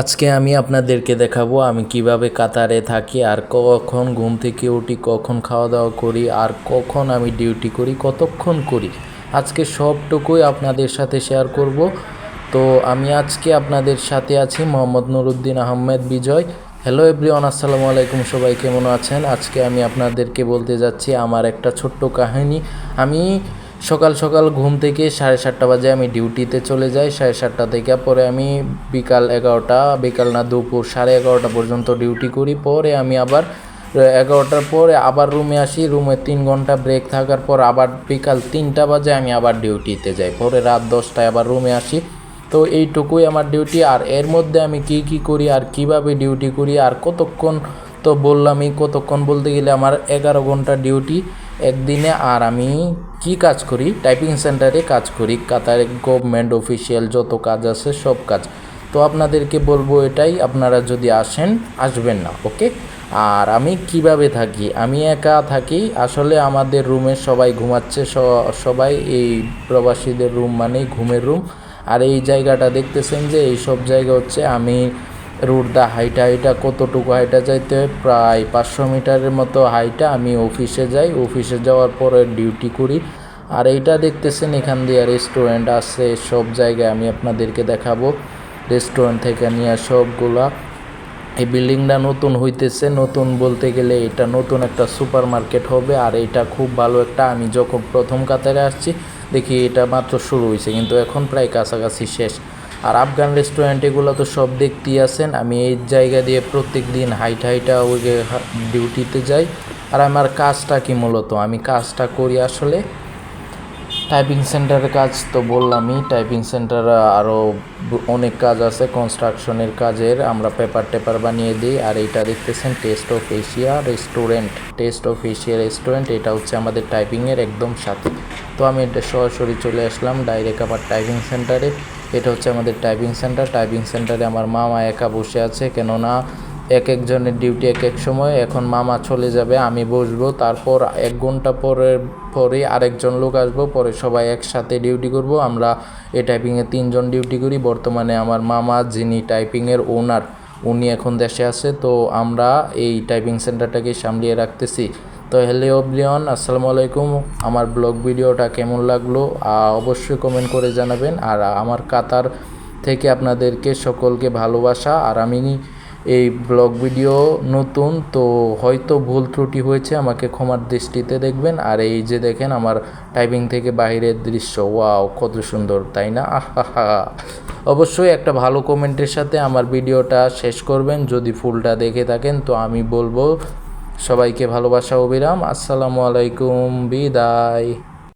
আজকে আমি আপনাদেরকে দেখাবো আমি কীভাবে কাতারে থাকি আর কখন ঘুম থেকে উঠি, কখন খাওয়া দাওয়া করি আর কখন আমি ডিউটি করি, কতক্ষণ করি। আজকে সবটুকুই আপনাদের সাথে শেয়ার করব। তো আমি আজকে আপনাদের সাথে আছি মোহাম্মদ নুরুদ্দিন আহমেদ বিজয়। হ্যালো এভরিওয়ান, আসসালামু আলাইকুম, সবাই কেমন আছেন? আজকে আমি আপনাদেরকে বলতে যাচ্ছি আমার একটা ছোট্ট কাহিনী। আমি সকাল সকাল ঘুম থেকে সাড়ে সাতটা বাজে আমি ডিউটিতে চলে যাই। সাড়ে সাতটা থেকে পরে আমি বিকাল এগারোটা, বিকাল না দুপুর সাড়ে এগারোটা পর্যন্ত ডিউটি করি। পরে আমি আবার এগারোটার পরে আবার রুমে আসি। রুমে তিন ঘণ্টা ব্রেক থাকার পর আবার বিকাল তিনটা বাজে আমি আবার ডিউটিতে যাই। পরে রাত দশটায় আবার রুমে আসি। তো এইটুকুই আমার ডিউটি। আর এর মধ্যে আমি কি কি করি, আর কীভাবে ডিউটি করি, আর কতক্ষণ তো বললামই, কতক্ষণ বলতে গেলে আমার এগারো ঘণ্টা ডিউটি একদিনে। আর আমি কি কাজ করি? টাইপিং সেন্টারে কাজ করি কাতারে গভর্নমেন্ট অফিসিয়াল যত কাজ আছে সব কাজ। তো আপনাদেরকে বলব এটাই, আপনারা যদি আসেন, আসবেন না ওকে আর আমি কীভাবে থাকি? আমি একা থাকি, আসলে আমাদের রুমে সবাই ঘুমাচ্ছে সবাই এই প্রবাসীদের রুম মানেই ঘুমের রুম আর এই জায়গাটা দেখতেছেন যে, এই সব জায়গা হচ্ছে আমি রুটদা হাইটা হাইটা কতটুকু হাইটা যাইতে হয়? প্রায় পাঁচশো মিটারের মতো হাইটা আমি অফিসে যাই। অফিসে যাওয়ার পরে ডিউটি করি। আর এইটা দেখতেছেন, এখান দিয়ে রেস্টুরেন্ট আছে, সব জায়গায় আমি আপনাদেরকে দেখাবো। রেস্টুরেন্ট থেকে নিয়ে সবগুলা। এই বিল্ডিংটা নতুন হইতেছে, নতুন বলতে গেলে এটা নতুন একটা সুপার মার্কেট হবে, আর এটা খুব ভালো একটা, আমি যখন প্রথম কাতারে আসছি, দেখি এটা মাত্র শুরু হয়েছে কিন্তু এখন প্রায় কাছাকাছি শেষ। আর আফগান রেস্টুরেন্ট এগুলো তো সব দেখতেই আছেন, আমি এই জায়গা দিয়ে প্রত্যেক দিন হাইট হাইটা ওই ডিউটিতে যাই। আর আমার কাজটা কি মূলত? আমি কাজটা করি আসলে টাইপিং সেন্টারের কাজ তো বললামই। টাইপিং সেন্টার আরও অনেক কাজ আছে। কনস্ট্রাকশনের কাজের আমরা পেপার টেপার বানিয়ে দিই। আর এইটা দেখতেছেন taste of Asia restaurant taste of Asia restaurant এটা হচ্ছে আমাদের টাইপিংয়ের একদম সাথে। তো আমি এটা সরাসরি চলে আসলাম ডাইরেক্ট আবার টাইপিং সেন্টারে এটা হচ্ছে আমাদের টাইপিং সেন্টার টাইপিং সেন্টারে আমার মামা একা বসে আছে, কেননা এক একজনের ডিউটি এক এক সময়, এখন মামা চলে যাবে, আমি বসবো, তারপর এক ঘণ্টা পরে পরে আরেকজন লোক আসব, পরে সবাই একসাথে ডিউটি করব, আমরা এ টাইপিংয়ে তিনজন ডিউটি করি, বর্তমানে আমার মামা, যিনি টাইপিংয়ের ওনার, উনি এখন দেশে আছে, তো আমরা এই টাইপিং সেন্টারটাকে সামলিয়ে রাখতেছি। তো হ্যালো অবলিয়ন আসসালামু আলাইকুম, আমার ব্লগ ভিডিওটা কেমন লাগল অবশ্যই কমেন্ট করে জানাবেন, আর আমার কাতার থেকে আপনাদেরকে সকলকে ভালোবাসা, আর আমি এই ব্লগ ভিডিও নতুন, তো হয়তো ভুল ত্রুটি হয়েছে, আমাকে ক্ষমার দৃষ্টিতে দেখবেন। আর এই যে দেখেন, আমার টাইপিং থেকে বাইরের দৃশ্য, ওয়াও, কত সুন্দর, তাই না? আহা অবশ্যই একটা ভালো কমেন্টের সাথে আমার ভিডিওটা শেষ করবেন, যদি ফুলটা দেখে থাকেন, তো আমি বলব, সবাইকে ভালোবাসা, অবিরাম। আসসালামু আলাইকুম, বিদায়।